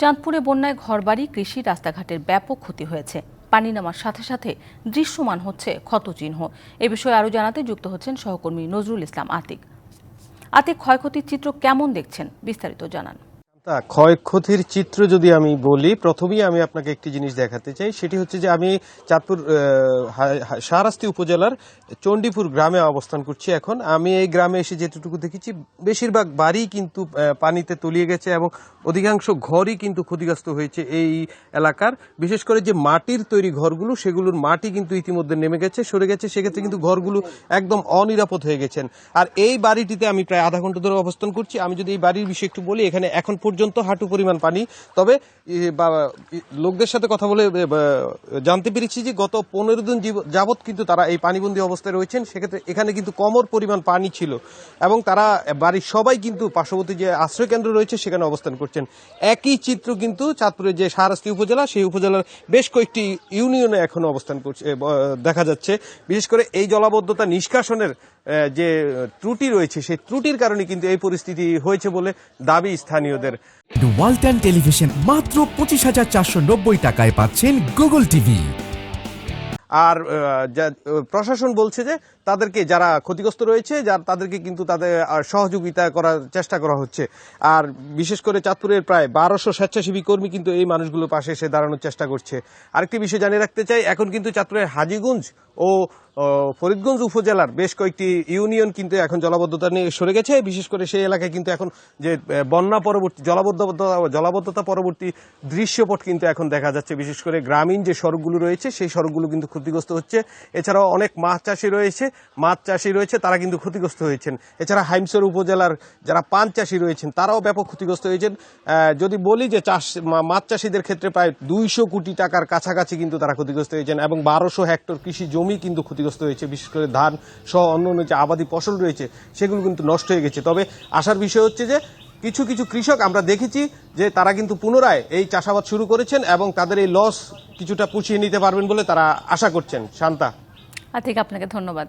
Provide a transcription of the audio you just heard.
চাঁদপুরে বন্যায় ঘরবাড়ি, কৃষি রাস্তাঘাটের ব্যাপক ক্ষতি হয়েছে। পানি নামার সাথে সাথে দৃশ্যমান হচ্ছে ক্ষতচিহ্ন। এ বিষয়ে আরও জানাতে যুক্ত হচ্ছেন সহকর্মী নজরুল ইসলাম আতিক। আতিক, ক্ষয়ক্ষতির চিত্র কেমন দেখছেন? বিস্তারিত জানান। তা ক্ষয়ক্ষতির চিত্র যদি আমি বলি, প্রথমেই আমি আপনাকে একটি জিনিস দেখাতে চাই। সেটি হচ্ছে যে আমি চাঁদপুর শাহরাস্তি উপজেলার চণ্ডীপুর গ্রামে অবস্থান করছি এখন। আমি এই গ্রামে এসে যেটুকু দেখেছি, বেশিরভাগ বাড়ি কিন্তু পানিতে তলিয়ে গেছে এবং অধিকাংশ ঘরই কিন্তু ক্ষতিগ্রস্ত হয়েছে এই এলাকার। বিশেষ করে যে মাটির তৈরি ঘরগুলো, সেগুলোর মাটি কিন্তু ইতিমধ্যে নেমে গেছে, সরে গেছে। সেক্ষেত্রে কিন্তু ঘরগুলো একদম অনিরাপদ হয়ে গেছেন। আর এই বাড়িটিতে আমি প্রায় আধা ঘণ্টা ধরে অবস্থান করছি। আমি যদি এই বাড়ির বিষয়ে একটু বলি, এখানে এখন পর্যন্ত হাঁটু পরিমাণ পানি। তবে লোকদের সাথে কথা বলে জানতে পেরেছি যে গত পনেরো দিন যাবৎ কিন্তু তারা এই পানিবন্দী অবস্থায় রয়েছেন। সেক্ষেত্রে এখানে কিন্তু কমর পরিমাণ পানি ছিল এবং তারা বাড়ির সবাই কিন্তু পার্শ্ববর্তী যে আশ্রয় কেন্দ্র রয়েছে সেখানে অবস্থান করছেন। একই চিত্র কিন্তু চাঁদপুরের যে শাহরাস্তি উপজেলা, সেই উপজেলার বেশ কয়েকটি ইউনিয়নে এখনও অবস্থান করছে দেখা যাচ্ছে। বিশেষ করে এই জলাবদ্ধতা নিষ্কাশনের যে ত্রুটি রয়েছে, সেই ত্রুটির কারণে কিন্তু এই পরিস্থিতি হয়েছে বলে দাবি স্থানীয়দের। ওয়ালটন টেলিভিশন মাত্র পঁচিশ হাজার চারশো নব্বই টাকায় পাচ্ছেন গুগল টিভি। আর প্রশাসন বলছে যে তাদেরকে যারা ক্ষতিগ্রস্ত রয়েছে, যার, তাদেরকে কিন্তু তাদের সহযোগিতা করার চেষ্টা করা হচ্ছে। আর বিশেষ করে চাঁদপুরের প্রায় বারোশো স্বেচ্ছাসেবী কর্মী কিন্তু এই মানুষগুলোর পাশে এসে দাঁড়ানোর চেষ্টা করছে। আরেকটি বিষয় জানিয়ে রাখতে চাই, এখন কিন্তু চাঁদপুরের হাজিগঞ্জ ও ফরিদগঞ্জ উপজেলার বেশ কয়েকটি ইউনিয়ন কিন্তু এখন জলাবদ্ধতা নিয়ে সরে গেছে। বিশেষ করে সেই এলাকায় কিন্তু এখন যে বন্যা পরবর্তী, জলাবদ্ধতা জলাবদ্ধতা পরবর্তী দৃশ্যপট কিন্তু এখন দেখা যাচ্ছে। বিশেষ করে গ্রামীণ যে সড়কগুলো রয়েছে, সেই সড়কগুলো কিন্তু ক্ষতিগ্রস্ত হচ্ছে। এছাড়াও অনেক মাছ চাষি রয়েছে, মাছ চাষি রয়েছে, তারা কিন্তু ক্ষতিগ্রস্ত হয়েছেন। এছাড়া হাইমসর উপজেলার যারা পান চাষি রয়েছেন, তারাও ব্যাপক ক্ষতিগ্রস্ত হয়েছেন। যদি বলি যে চাষ মাছ চাষিদের ক্ষেত্রে প্রায় দুইশো কোটি টাকার কাছাকাছি কিন্তু তারা ক্ষতিগ্রস্ত হয়েছেন এবং বারোশো হেক্টর কৃষি জমি কিন্তু ক্ষতিগ্রস্ত হয়েছে বিশেষ করে ধান সহ অন্য অন্য যে আবাদি ফসল রয়েছে, সেগুলো কিন্তু নষ্ট হয়ে গেছে। তবে আসার বিষয় হচ্ছে যে, কিছু কিছু কৃষক আমরা দেখেছি যে তারা কিন্তু পুনরায় এই চাষাবাদ শুরু করেছেন এবং তাদের এই লস কিছুটা পুষিয়ে নিতে পারবেন বলে তারা আশা করছেন। শান্তা? আতিক, আপনাকে ধন্যবাদ।